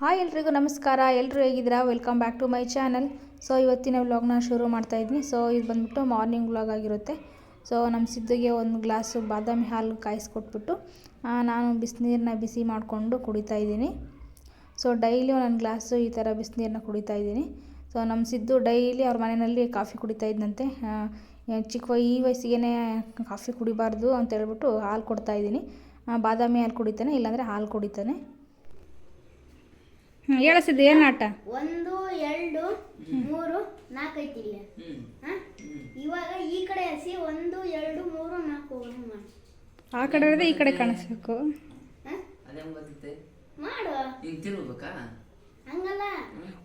Hi ಎಲ್ರಿಗೂ ನಮಸ್ಕಾರ. ಎಲ್ಲರೂ ಹೇಗಿದ್ದೀರಾ? Welcome back to my channel so ಇವತ್ತಿನ ವ್ಲಾಗ್ನ ಶುರು ಮಾಡ್ತಾ ಇದ್ದೀನಿ. ಸೊ ಇದು ಬಂದ್ಬಿಟ್ಟು ಮಾರ್ನಿಂಗ್ ವ್ಲಾಗ್ ಆಗಿರುತ್ತೆ. ಸೊ ನಮ್ಮ ಸಿದ್ದುಗೆ ಒಂದು ಗ್ಲಾಸು ಬಾದಾಮಿ ಹಾಲು ಕಾಯಿಸ್ಕೊಟ್ಬಿಟ್ಟು ನಾನು ಬಿಸಿನೀರನ್ನ ಬಿಸಿ ಮಾಡಿಕೊಂಡು ಕುಡಿತಾ ಇದ್ದೀನಿ. ಸೊ ಡೈಲಿ ಒಂದೊಂದು ಗ್ಲಾಸು ಈ ಥರ ಬಿಸಿನೀರನ್ನ ಕುಡಿತಾ ಇದ್ದೀನಿ. ಸೊ ನಮ್ಮ ಸಿದ್ದು ಡೈಲಿ ಅವ್ರ ಮನೆಯಲ್ಲಿ ಕಾಫಿ ಕುಡಿತಾ ಇದ್ದಂತೆ ಚಿಕ್ಕ ಈ ವಯಸ್ಸಿಗೆ ಕಾಫಿ ಕುಡಿಬಾರ್ದು ಅಂತ ಹೇಳ್ಬಿಟ್ಟು ಹಾಲು ಕೊಡ್ತಾ ಇದ್ದೀನಿ. ಬಾದಾಮಿ ಹಾಲು ಕುಡಿತಾನೆ, ಇಲ್ಲಾಂದರೆ ಹಾಲು ಕುಡಿತಾನೆ. ಹೇಳಿಸಿದ್ದು ಏನು ಆಟ? ಒಂದು ಎರಡು ಮೂರು ನಾಲ್ಕು ಐತಿ ಇಲ್ಲಿ. ಹ? ಇವಾಗ ಈ ಕಡೆ ಹಸಿ ಒಂದು ಎರಡು ಮೂರು ನಾಲ್ಕು. ಆ ಕಡೆ ಇರೋದೇ ಈ ಕಡೆ ಕಾಣಿಸ್ಬೇಕು. ಮಾಡು. ಹಿಂಗೆ ತಿರ್ಬೇಕಾ ಹಂಗಲ್ಲ.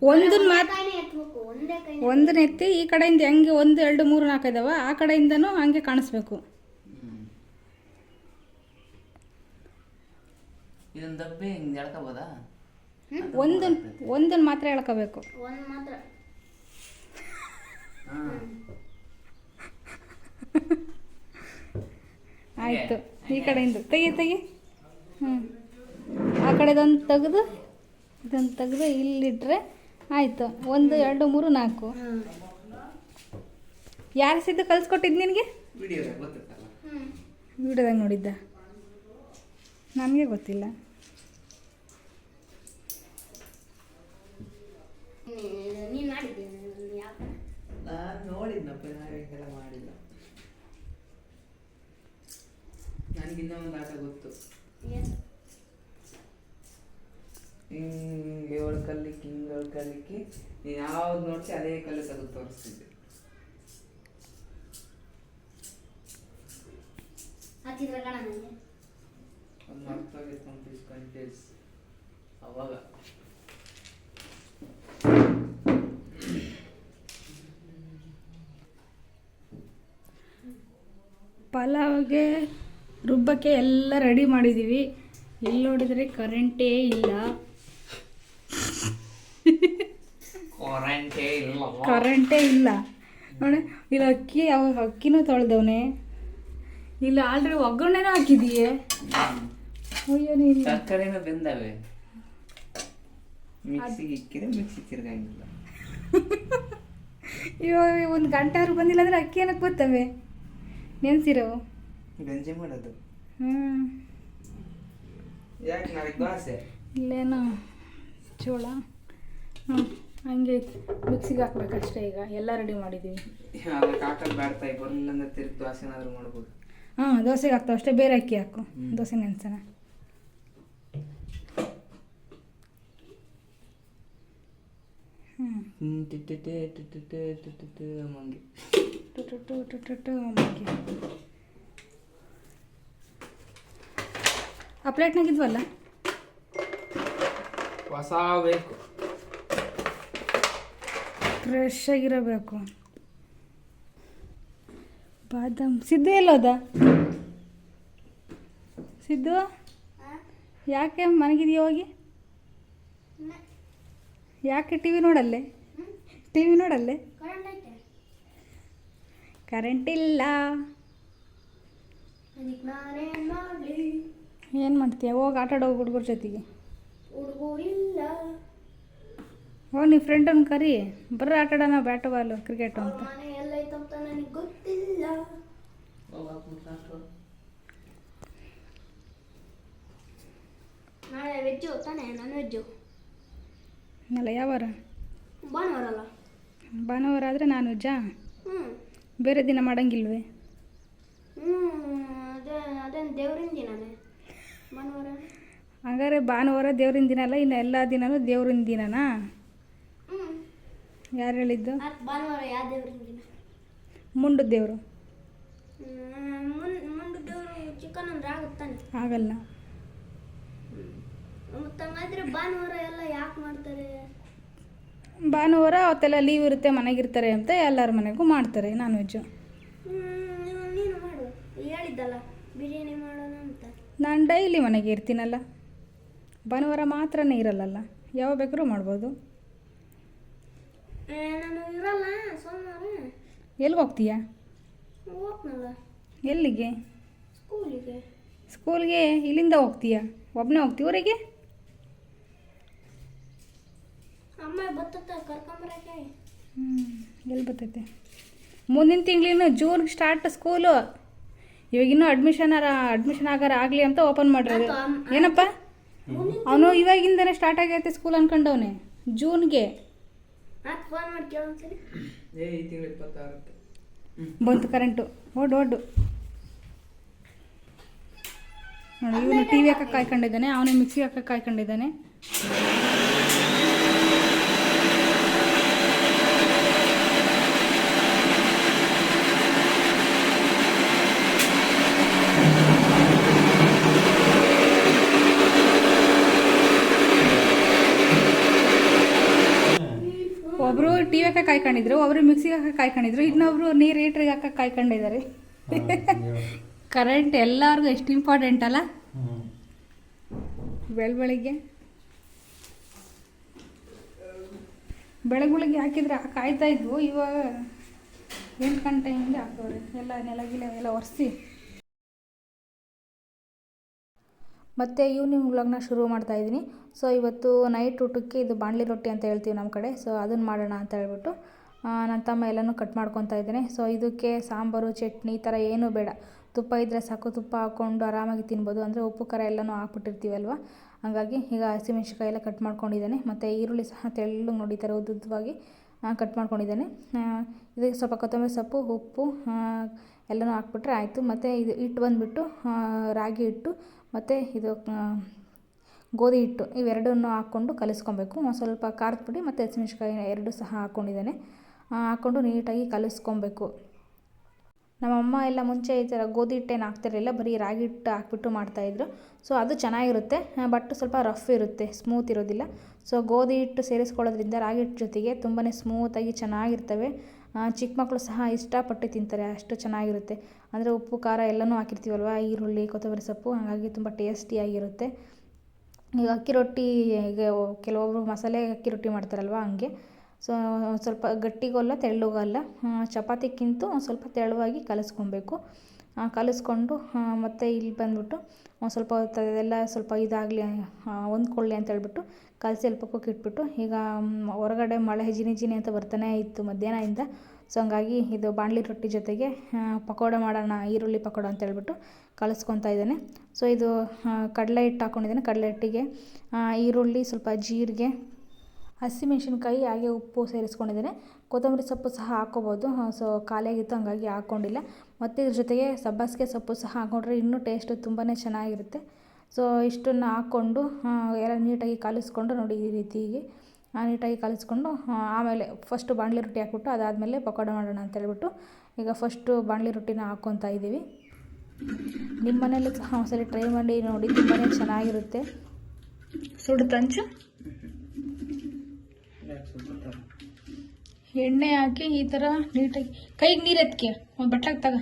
ಒಂದನ್ನ ಮಾತ್ರ ಕೈನೇ ಎತ್ಬೇಕು ಒಂದೇ ಕೈ ಒಂದನ್ನ ಎತ್ತಿ ಈ ಕಡೆಯಿಂದ ಹೆಂಗೆ ಒಂದು ಎರಡು ಮೂರು ನಾಲ್ಕು ಇದಾವ ಆ ಕಡೆಯಿಂದನೂ ಹಂಗೆ ಕಾಣಿಸ್ಬೇಕು. ಇದೊಂದು ಡಬ್ಬಿ ಹಿಂಗೆ ಎಳ್ಕೋಬೋದಾ? ಒಂದನ್ ಒಂದನ್ನ ಮಾತ್ರ ಹೇಳ್ಕೋಬೇಕು. ಒಂದ್ ಮಾತ್ರ. ಹಾಂ. ಆಯಿತು. ಈ ಕಡೆಯಿಂದ. ತೆಗಿ ತೆಗಿ. ಹ್ಞೂ ಆ ಕಡೆದೊಂದು ತೆಗೆದು ಇದೊಂದು ತೆಗೆದು ಇಲ್ಲಿಟ್ರೆ ಆಯಿತು. ಒಂದು ಎರಡು ಮೂರು ನಾಲ್ಕು. ಯಾರು ಸಿದ್ದು ಕಲಿಸ್ಕೊಟ್ಟಿದ್ದು ನಿನಗೆ? ವಿಡಿಯೋದಾಗ ನೋಡಿದ್ದ. ನಮಗೆ ಗೊತ್ತಿಲ್ಲ. ನೀನ್ ಮಾಡಿದ್ದೀನಿ ಯಾವ ನಾನು ನೋಡಿದ್ನಪ್ಪ ಎಲ್ಲ ಹಿಂಗೆಲ್ಲ ಮಾಡಿಲ್ಲ. ನನಗೆ ಒಂದು ಆಟ ಗೊತ್ತು. ಹಿಂಗೆ ಏಳು ಕಲ್ಲಿಕ್ಕಿ ಹಿಂಗೆ ಏಳು ಕಲ್ಲಿಕ್ಕಿ ನೀನು ಯಾವ್ದು ನೋಡ್ತಿ ಅದೇ ಕಲ್ಲು ತೆಗೆದು ತೋರಿಸ್ತಿದ್ದೆ. ಒಂದು ಮರ್ತೋಗಿತ್ತು ಕಂಪ್ಲೀಸ್ ಕಂಟೇಸ್ ಅವಾಗ. ಪಲಾವ್ಗೆ ರುಬ್ಬಕ್ಕೆ ಎಲ್ಲ ರೆಡಿ ಮಾಡಿದ್ದೀವಿ ಎಲ್ಲಿ ನೋಡಿದರೆ ಕರೆಂಟೇ ಇಲ್ಲ. ಕರೆಂಟೇ ಇಲ್ಲ. ನೋಡಿ ಇಲ್ಲಿ ಅಕ್ಕಿ ಅವ ಅಕ್ಕಿನೂ ತೊಳೆದವನೆ. ಇಲ್ಲ ಆಲ್ರೆಡಿ ಒಗ್ಗರಣೆನೂ ಹಾಕಿದೀಯೇ ಅಯ್ಯೋ ನೀನು. ತರಕಾರಿನೂ ಬೆಂದವೆ. ಮಿಕ್ಸಿಗೆ ಇಕ್ಕಿದ್ರೆ ಮಿಕ್ಸಿ ತಿರ್ಗಂಗಿಲ್ಲ ಇವಾಗ ಒಂದು ಗಂಟೆ ಆದ್ರೂ ಬಂದಿಲ್ಲ ಅಂದರೆ ಅಕ್ಕಿ ಏನಕ್ಕೆ ಬರ್ತವೆ? ನೆನ್ಸಿರೋ ಗಂಜಿ ಮಾಡೋದು ಹ್ಞೂ ಯಾಕೆ ನಾಳೆ ದೋಸೆ ಇಲ್ಲೇನೋ ಚೋಳ ಹ್ಞೂ ಹಂಗೆ ಮಿಕ್ಸಿಗೆ ಹಾಕ್ಬೇಕಷ್ಟೇ ಈಗ ಎಲ್ಲ ರೆಡಿ ಮಾಡಿದ್ದೀವಿ ಅದಕ್ಕೆ ಹಾಕಲ್ ಬೇಡ್ತಾ ಈಗ ಬರಲಿಲ್ಲ ಅಂದ್ರೆ ದೋಸೆ ಏನಾದರೂ ಮಾಡ್ಬೋದು ಹಾಂ ದೋಸೆಗೆ ಹಾಕ್ತಾವೆ ಅಷ್ಟೇ ಬೇರೆ ಅಕ್ಕಿ ಹಾಕು ಹ್ಮ್. ದೋಸೆ ನೆನ್ಸೋಣ ಹ್ಞೂ ಮಂಗಿ ಟು ಟು ಟು ಟು ಟು ಟು ಅಮ್ಮಕ್ಕೆ. ಆ ಪ್ಲೇಟ್ನಾಗಿದ್ವಲ್ಲ? ಹೊಸ ಬೇಕು. ಫ್ರೆಶ್ ಆಗಿರಬೇಕು. ಬಾದಾಮ್ ಸಿದ್ದು ಎಲ್ಲೋದ? ಸಿದ್ದು? ಯಾಕೆ ಮನೆಗಿದೀಯ ಹೋಗಿ? ಯಾಕೆ ಟಿ ವಿ ನೋಡಲ್ಲೇ? ಟಿ ವಿ ನೋಡಲ್ಲೇ ಕರೆಂಟ್ ಇಲ್ಲ ಏನು ಮಾಡ್ತೀಯ? ಹೋಗಿ ಆಟ ಆಡೋ ಹುಡುಗರ ಜೊತೆಗೆ. ಹೋಗಿ ನಿಮ್ಮ ಫ್ರೆಂಡನ್ನು ಕರಿ. ಬರ್ರಿ ಆಟ ಆಡೋಣ ಬ್ಯಾಟ್ ಬಾಲು ಕ್ರಿಕೆಟು ಅಂತ. ಮನೆ ಎಲ್ಲೈತಂತ ನನಗೆ ಗೊತ್ತಿಲ್ಲ. ನಾಳೆ ವೆಜ್ಜು ತಾನೇ? Non veg. ಅಲ್ಲ ಯಾವಾರ? ಭಾನುವಾರ ಅಲ್ಲ. ಭಾನುವಾರ ಆದರೆ ನಾನ್ ವೆಜ್ಜಾ? ಹ್ಞೂ ಬೇರೆ ದಿನ ಮಾಡಂಗಿಲ್ವೇ? ಹಂಗಾರೆ ಭಾನುವಾರ ದೇವ್ರಿನ ದಿನ ಅಲ್ಲ ಇನ್ನು ಎಲ್ಲ ದಿನನೂ ದೇವ್ರಿನ ದಿನನಾ? ಯಾರು ಹೇಳಿದ್ದು? ಮುಂಡು ದೇವರು. ಆಗಲ್ಲ. ಭಾನುವಾರ ಎಲ್ಲ ಯಾಕೆ ಮಾಡ್ತಾರೆ? ಭಾನುವಾರ ಅವತ್ತೆಲ್ಲ ಲೀವ್ ಇರುತ್ತೆ ಮನೆಗಿರ್ತಾರೆ ಅಂತ ಎಲ್ಲರ ಮನೆಗೂ ಮಾಡ್ತಾರೆ ನಾನ್ ವೆಜ್ಜು ನೀನು ಮಾಡು. ಹೇಳಿದ್ದಲ್ಲ ಬಿರಿಯಾನಿ ಮಾಡೋಣ ಅಂತ. ನಾನು ಡೈಲಿ ಮನೆಗೆ ಇರ್ತೀನಲ್ಲ. ಭಾನುವಾರ ಮಾತ್ರನೇ ಇರಲ್ಲಲ್ಲ ಯಾವಾಗ ಬೇಕಾದ್ರೂ ಮಾಡ್ಬೋದು. ಏ, ನಾನು ಇರಲ್ಲ ಸೋಮವಾರ. ಎಲ್ಲಿಗೆ ಹೋಗ್ತೀಯಾ? ಹೋಗ್ನಲ್ಲ. ಎಲ್ಲಿಗೆ? ಸ್ಕೂಲಿಗೆ ಸ್ಕೂಲ್ಗೆ ಇಲ್ಲಿಂದ ಹೋಗ್ತೀಯಾ? ಒಬ್ಬನೇ ಹೋಗ್ತೀಯ ಊರಿಗೆ? ಕರ್ಕೊಂಬರಕ್ಕೆ. ಎಲ್ಲಿ ಬರ್ತೈತೆ? ಮುಂದಿನ ತಿಂಗಳಿನ ಜೂನ್ ಸ್ಟಾರ್ಟ್ ಸ್ಕೂಲು ಇವಾಗಿನ್ನೂ ಅಡ್ಮಿಷನ್ ಅಡ್ಮಿಷನ್ ಆಗಾರ ಆಗಲಿ ಅಂತ ಓಪನ್ ಮಾಡಿರೋದು. ಏನಪ್ಪ? ಅವನು ಇವಾಗಿಂದನೇ ಸ್ಟಾರ್ಟ್ ಆಗೈತೆ ಸ್ಕೂಲ್ ಅನ್ಕೊಂಡವನೆ. ಜೂನ್ಗೆ ಬಂತು ಕರೆಂಟು ಓಡ್ ಓಡು. ನೋಡಿ ಇವನು ಟಿ ವಿ ಹಾಕಕ್ಕೆ ಕಾಯ್ಕೊಂಡಿದ್ದಾನೆ ಅವನೇ ಮಿಕ್ಸಿ ಹಾಕಕ್ಕೆ ಕಾಯ್ಕೊಂಡಿದ್ದಾನೆ. ಒಬ್ರು ಟಿ ಹಾಕಕ್ಕೆ ಕಾಯ್ಕೊಂಡಿದ್ರು ಒಬ್ರು ಮಿಕ್ಸಿಗೆ ಹಾಕಕ್ಕೆ ಕಾಯ್ಕೊಂಡಿದ್ರು ಇನ್ನೊಬ್ರು ನೀರು ಹೀಟ್ರಿಗೆ ಹಾಕಕ್ಕೆ ಕಾಯ್ಕೊಂಡಿದ್ದಾರೆ. ಕರೆಂಟ್ ಎಲ್ಲಾರ್ಗು ಎಷ್ಟು ಇಂಪಾರ್ಟೆಂಟ್ ಅಲ್ಲ? ಬೆಳ ಬೆಳಿಗ್ಗೆ ಬೆಳಗ್ಗೆ ಬೆಳಗ್ಗೆ ಹಾಕಿದ್ರೆ ಕಾಯ್ತಾ ಇದ್ವು ಇವಾಗ ಎಂಟು ಗಂಟೆ ಹಿಂಗೆ ಹಾಕೋರು ಎಲ್ಲ ನೆಲಗಿಲೆ ಎಲ್ಲ ಒರೆಸಿ. ಮತ್ತು ಈವ್ನಿಂಗ್ ವ್ಲಾಗ್ನ ಶುರು ಮಾಡ್ತಾ ಇದ್ದೀನಿ. ಸೊ ಇವತ್ತು ನೈಟ್ ಊಟಕ್ಕೆ ಇದು ಬಾಣಲಿ ರೊಟ್ಟಿ ಅಂತ ಹೇಳ್ತೀವಿ ನಮ್ಮ ಕಡೆ. ಸೊ ಅದನ್ನು ಮಾಡೋಣ ಅಂತ ಹೇಳ್ಬಿಟ್ಟು ನನ್ನ ತಮ್ಮ ಎಲ್ಲನೂ ಕಟ್ ಮಾಡ್ಕೊತಾ ಇದ್ದೇನೆ. ಸೊ ಇದಕ್ಕೆ ಸಾಂಬಾರು, ಚಟ್ನಿ ಈ ಥರ ಏನೂ ಬೇಡ. ತುಪ್ಪ ಇದ್ದರೆ ಸಾಕು. ತುಪ್ಪ ಹಾಕ್ಕೊಂಡು ಆರಾಮಾಗಿ ತಿನ್ಬೋದು. ಅಂದರೆ ಉಪ್ಪು, ಖಾರ ಎಲ್ಲನೂ ಹಾಕ್ಬಿಟ್ಟಿರ್ತೀವಲ್ವ ಹಾಗಾಗಿ ಈಗ ಹಸಿಮೆಣ್ಸಿಕಾಯಿ ಎಲ್ಲ ಕಟ್ ಮಾಡ್ಕೊಂಡಿದ್ದೇನೆ. ಮತ್ತು ಈರುಳ್ಳಿ ಸಹ ತೆಳ್ಳಗೆ ನೋಡಿ ಈ ಥರ ಉದ್ದುದ್ದವಾಗಿ ಕಟ್ ಮಾಡ್ಕೊಂಡಿದ್ದೇನೆ. ಇದಕ್ಕೆ ಸ್ವಲ್ಪ ಕೊತ್ತಂಬರಿ ಸೊಪ್ಪು, ಉಪ್ಪು ಎಲ್ಲನೂ ಹಾಕ್ಬಿಟ್ರೆ ಆಯಿತು. ಮತ್ತು ಇದು ಹಿಟ್ಟು ಬಂದುಬಿಟ್ಟು ರಾಗಿ ಹಿಟ್ಟು, ಮತ್ತು ಇದು ಗೋಧಿ ಹಿಟ್ಟು ಇವೆರಡನ್ನು ಹಾಕ್ಕೊಂಡು ಕಲಿಸ್ಕೊಬೇಕು. ಸ್ವಲ್ಪ ಖಾರದ ಪುಡಿ ಮತ್ತು ಹಸಿಮೆಣ್ಸಿಕಾಯಿ ಎರಡು ಸಹ ಹಾಕ್ಕೊಂಡಿದ್ದೇನೆ ಹಾಕ್ಕೊಂಡು ನೀಟಾಗಿ ಕಲಿಸ್ಕೊಬೇಕು. ನಮ್ಮಮ್ಮ ಎಲ್ಲ ಮುಂಚೆ ಈ ಥರ ಗೋಧಿ ಹಿಟ್ಟೇನು ಹಾಕ್ತಿರಲಿಲ್ಲ. ಬರೀ ರಾಗಿ ಹಿಟ್ಟು ಹಾಕ್ಬಿಟ್ಟು ಮಾಡ್ತಾಯಿದ್ರು ಸೊ ಅದು ಚೆನ್ನಾಗಿರುತ್ತೆ. ಬಟ್ ಸ್ವಲ್ಪ ರಫ್ ಇರುತ್ತೆ. ಸ್ಮೂತ್ ಇರೋದಿಲ್ಲ. ಸೊ ಗೋಧಿ ಹಿಟ್ಟು ಸೇರಿಸ್ಕೊಳ್ಳೋದ್ರಿಂದ ರಾಗಿ ಹಿಟ್ಟು ಜೊತೆಗೆ ತುಂಬಾ ಸ್ಮೂತಾಗಿ ಚೆನ್ನಾಗಿರ್ತವೆ. ಚಿಕ್ಕ ಮಕ್ಕಳು ಸಹ ಇಷ್ಟಪಟ್ಟು ತಿಂತಾರೆ, ಅಷ್ಟು ಚೆನ್ನಾಗಿರುತ್ತೆ. ಅಂದರೆ ಉಪ್ಪು, ಖಾರ ಎಲ್ಲನೂ ಹಾಕಿರ್ತೀವಲ್ವ? ಈರುಳ್ಳಿ, ಕೊತ್ತಂಬರಿ ಸೊಪ್ಪು, ಹಾಗಾಗಿ ತುಂಬ ಟೇಸ್ಟಿಯಾಗಿರುತ್ತೆ ಈಗ ಅಕ್ಕಿ ರೊಟ್ಟಿ ಕೆಲವೊಬ್ಬರು ಮಸಾಲೆ ಅಕ್ಕಿ ರೊಟ್ಟಿ ಮಾಡ್ತಾರಲ್ವ ಹಂಗೆ. ಸೊ ಸ್ವಲ್ಪ ಗಟ್ಟಿಗೋಲ್ಲ ತೆಳ್ಳುಗಲ್ಲ ಚಪಾತಿಗಿಂತ ಸ್ವಲ್ಪ ತೆಳುವಾಗಿ ಕಲಿಸ್ಕೊಬೇಕು. ಕಲಿಸ್ಕೊಂಡು ಮತ್ತೆ ಇಲ್ಲಿ ಬಂದುಬಿಟ್ಟು ಒಂದು ಸ್ವಲ್ಪ ಹೊತ್ತು ಅದೆಲ್ಲ ಸ್ವಲ್ಪ ಇದಾಗಲಿ ಹೊಂದ್ಕೊಳ್ಳಿ ಅಂತ ಹೇಳ್ಬಿಟ್ಟು ಕಲಸಿ ಅಲ್ಲಿ ಪಕ್ಕಕ್ಕೆ ಇಟ್ಬಿಟ್ಟು, ಈಗ ಹೊರಗಡೆ ಮಳೆ ಜಿನಿ ಜಿನಿ ಅಂತ ಬರ್ತಾನೆ ಇತ್ತು ಮಧ್ಯಾಹ್ನದಿಂದ. ಸೊ, ಹಂಗಾಗಿ ಇದು ಬಾಣಲಿ ರೊಟ್ಟಿ ಜೊತೆಗೆ ಪಕೋಡ ಮಾಡೋಣ, ಈರುಳ್ಳಿ ಪಕೋಡ ಅಂತ ಹೇಳ್ಬಿಟ್ಟು ಕಲಿಸ್ಕೊತಾ ಇದ್ದೇನೆ. ಸೊ, ಇದು ಕಡಲೆ ಹಿಟ್ಟು ಹಾಕ್ಕೊಂಡಿದ್ದೇನೆ ಕಡಲೆ ಹಿಟ್ಟಿಗೆ ಈರುಳ್ಳಿ, ಸ್ವಲ್ಪ ಜೀರಿಗೆ, ಹಸಿಮೆಣಸಿನ್ಕಾಯಿ, ಹಾಗೆ ಉಪ್ಪು ಸೇರಿಸ್ಕೊಂಡಿದ್ದೇನೆ. ಕೊತ್ತಂಬರಿ ಸೊಪ್ಪು ಸಹ ಹಾಕ್ಕೋಬೋದು. ಸೊ ಖಾಲಿಯಾಗಿತ್ತು ಹಂಗಾಗಿ ಹಾಕ್ಕೊಂಡಿಲ್ಲ. ಮತ್ತು ಇದ್ರ ಜೊತೆಗೆ ಸಬ್ಬಸಿಗೆ ಸೊಪ್ಪು ಸಹ ಹಾಕ್ಕೊಂಡ್ರೆ ಇನ್ನೂ ಟೇಸ್ಟು ತುಂಬಾ ಚೆನ್ನಾಗಿರುತ್ತೆ. ಸೊ ಇಷ್ಟನ್ನು ಹಾಕ್ಕೊಂಡು ಎಲ್ಲ ನೀಟಾಗಿ ಕಲಿಸ್ಕೊಂಡು ನೋಡಿ ಈ ರೀತಿಗೆ. ನೀಟಾಗಿ ಕಲಿಸ್ಕೊಂಡು ಆಮೇಲೆ ಫಸ್ಟು ಬಾಣಲಿ ರೊಟ್ಟಿ ಹಾಕ್ಬಿಟ್ಟು ಅದಾದಮೇಲೆ ಪಕೋಡ ಮಾಡೋಣ ಅಂತ ಹೇಳ್ಬಿಟ್ಟು ಈಗ ಫಸ್ಟು ಬಾಣಲಿ ರೊಟ್ಟಿನ ಹಾಕ್ಕೊತಾ ಇದ್ದೀವಿ. ನಿಮ್ಮ ಮನೇಲಿ ಸಹ ಒಂದ್ಸಲ ಟ್ರೈ ಮಾಡಿ ನೋಡಿ ತುಂಬಾ ಚೆನ್ನಾಗಿರುತ್ತೆ. ಸುಡು ತಂಚು? ಎಣ್ಣೆ ಹಾಕಿ ಈ ಥರ ನೀಟಾಗಿ ಕೈಗೆ ನೀರು ಎತ್ಕೆ, ಒಂದು ಬಟ್ಲಾಗ ತಗ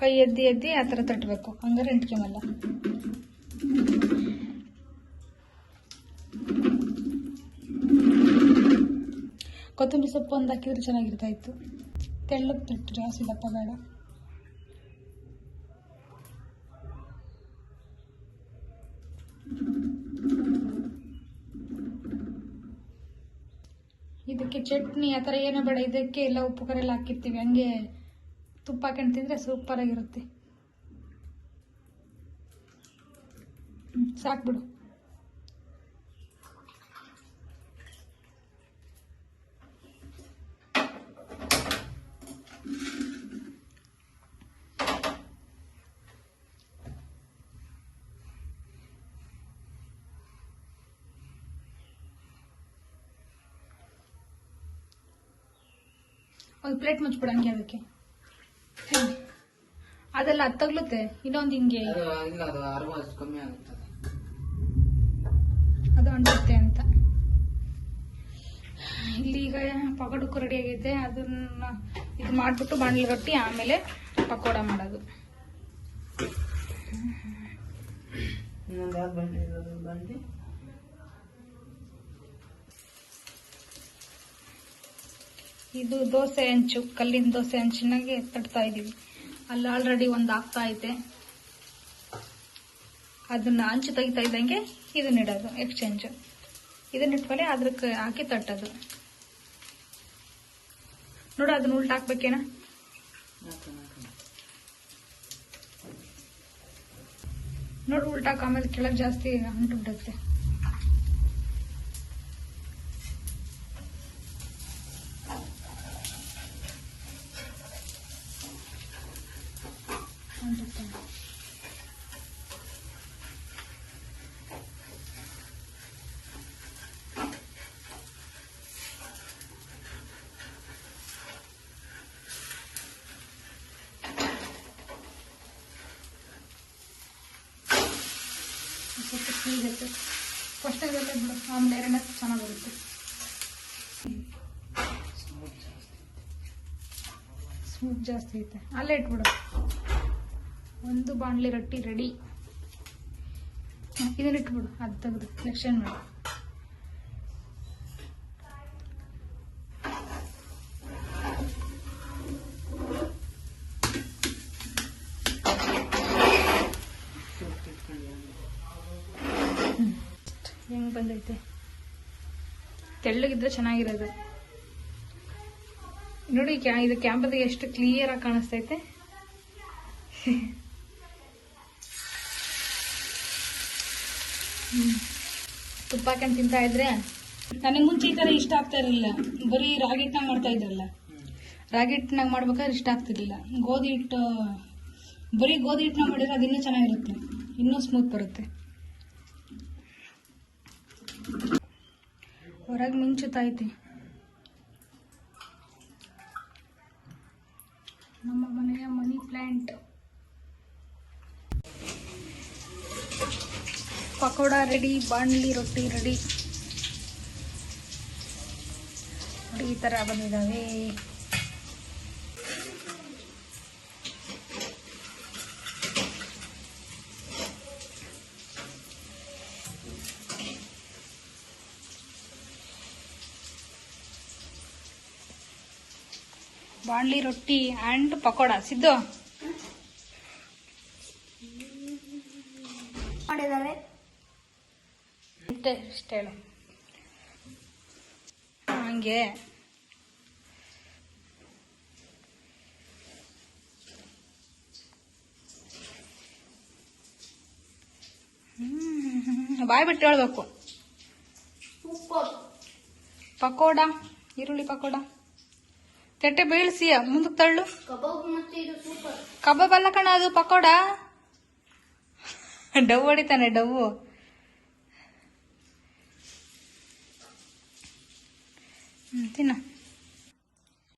ಕೈ ಎದ್ದಿ ಎದ್ದಿ ಆ ಥರ ತಟ್ಟಬೇಕು ಹಂಗಾರೆ ಎಂಟ್ಕೆಮಲ್ಲ ಕೊತ್ತಂಬರಿ ಸೊಪ್ಪು ಒಂದು ಹಾಕಿದ್ರೆ ಚೆನ್ನಾಗಿರ್ತಾಯಿತ್ತು ತೆಳ್ಳಗೆ ತಟ್ಟು ಜಾಸ್ತಿ ದಪ್ಪ ಬೇಡ. ಇದಕ್ಕೆ ಚಟ್ನಿ, ಆ ಥರ ಏನೂ ಬೇಡ. ಇದಕ್ಕೆ ಎಲ್ಲ ಉಪ್ಪು ಕರೆಲ್ಲ ಹಾಕಿರ್ತೀವಿ. ಹಂಗೆ ತುಪ್ಪ ಹಾಕೊಂಡು ತಿಂದರೆ ಸೂಪರಾಗಿರುತ್ತೆ. ಸಾಕ್ಬಿಡು ಒಂದು ಪ್ಲೇಟ್ ಮುಚ್ಬಿಡು ಹಂಗೆ ಅದಕ್ಕೆ. ಅದೆಲ್ಲ ಅದು ತಗ್ಲುತ್ತೆ ಇನ್ನೊಂದು ಹಿಂಗೆ. ಅದು ಇಲ್ಲ ಅದು ಅರ್ವ ಕಮ್ಮಿ ಆಗುತ್ತದೆ ಅದು. ಅಂಟುತ್ತೆ ಅಂತ. ಇಲ್ಲಿ ಈಗ ಪಕೋಡಕ್ಕೂ ರೆಡಿ ಆಗೈತೆ. ಅದನ್ನ ಇದು ಮಾಡಿಬಿಟ್ಟು ಬಾಣಲಿ ರೊಟ್ಟಿ ಆಮೇಲೆ ಪಕೋಡ ಮಾಡೋದು. ಇನ್ನೊಂದು ಯಾವ್ದು ಬಂಡಿ ಇರೋದು ಬಂಡಿ ಇದು ದೋಸೆ ಹಂಚು, ಕಲ್ಲಿನ ದೋಸೆ ಹಂಚಿನಾಗೆ ತಟ್ತಾ ಇದ್ದೀವಿ ಅಲ್ಲಿ ಆಲ್ರೆಡಿ ಒಂದು ಆಗ್ತಾ ಐತೆ. ಅದನ್ನ ಹಂಚು ತೆಗಿತಾ ಇದ್ದಂಗೆ ಇದನ್ನ ಇಡೋದು ಎಕ್ಸ್ಚೇಂಜ್ ಇದನ್ನ ಇಟ್ಮೇಲೆ ಅದಕ್ಕೆ ಹಾಕಿ ತಟ್ಟೋದು. ನೋಡು ಅದನ್ನ ಉಲ್ಟ ಹಾಕ್ಬೇಕೇನ? ನೋಡ್ ಉಲ್ಟಾಕ ಆಮೇಲೆ ಕೆಳಗೆ ಜಾಸ್ತಿ ಅಂಟು ಸ್ವಲ್ಪ ಫಸ್ಟ್ ಫಸ್ಟ್ನೇದಲ್ಲೇ ಬಿಡು. ಆಮೇಲೆ ಎರಡನೇ ಚೆನ್ನಾಗಿ ಬರುತ್ತೆ. ಸ್ಮೂತ್ ಜಾಸ್ತಿ ಐತೆ. ಅಲ್ಲೇ ಇಟ್ಬಿಡು. ಒಂದು ಬಾಣಲಿ ರೊಟ್ಟಿ ರೆಡಿ ಇದನ್ನ ಇಟ್ಬಿಡು. ಅದು ತೆಗೆದು. ಎಕ್ಸ್ಚೇಂಜ್ ಮಾಡು? ಹೆಂಗ್ ಬಂದೈತೆ. ತೆಳ್ಳಗಿದ್ರೆ ಚೆನ್ನಾಗಿರೋದು. ನೋಡಿ ಕ್ಯಾ ಇದು ಕ್ಯಾಂಪದಾಗ ಎಷ್ಟು ಕ್ಲಿಯರ್ ಆಗಿ ಕಾಣಿಸ್ತೈತೆ. ತುಪ್ಪ ಹಾಕೊಂಡು ತಿಂತಾ ಇದ್ರೆ? ನನಗೆ ಮುಂಚೆ ಈ ಥರ ಇಷ್ಟ ಆಗ್ತಾ ಇರಲಿಲ್ಲ. ಬರೀ ರಾಗಿ ಹಿಟ್ನಾಗ ಮಾಡ್ತಾ ಇದ್ರಲ್ಲ. ರಾಗಿ ಹಿಟ್ನಾಗ ಮಾಡ್ಬೇಕಾದ್ರೆ ಇಷ್ಟ ಆಗ್ತಿರ್ಲಿಲ್ಲ. ಗೋಧಿ ಹಿಟ್ಟು ಬರೀ ಗೋಧಿ ಹಿಟ್ಟನ್ನ ಮಾಡಿದ್ರೆ ಅದಿನ್ನೂ ಇನ್ನೂ ಚೆನ್ನಾಗಿರುತ್ತೆ. ಇನ್ನೂ ಸ್ಮೂತ್ ಬರುತ್ತೆ. ಹೊರಗೆ ಮಿಂಚುತ್ತೈತಿ ನಮ್ಮ ಮನೆಯ ಮನಿ ಪ್ಲ್ಯಾಂಟ್ ಪಕೋಡ ರೆಡಿ, ಬಾಣಲಿ ರೊಟ್ಟಿ ರೆಡಿ. ನೋಡಿ ಈ ಥರ ಬಂದಿದ್ದಾವೆ ಬಾಣಲಿ ರೊಟ್ಟಿ ಆ್ಯಂಡ್ ಪಕೋಡ. ಸಿದ್ದು? ಮಾಡಿದ್ದಾರೆ. ಇಷ್ಟೇ ಹೇಳು. ಹಂಗೆ. ಹ್ಮ್ ಬಾಯ್ ಬಿಟ್ಟು ಹೇಳ್ಬೇಕು. ಪಕೋಡ ಈರುಳ್ಳಿ ಪಕೋಡ. ತಟ್ಟೆ ಬೀಳ್ಸಿಯ ಮುಂದಕ್ಕೆ ತಳ್ಳು ಕಬಾಬ್ ಮತ್ತೆ ಇದು ಸೂಪರ್ ಕಬಾಬ್ ಅಲ್ಲ ಕಣ ಅದು ಪಕೋಡ ಡವ್ ಹೊಡಿತಾನೆ ಡವ್ವು ಹ್ಮ್, ತಿನ್ನ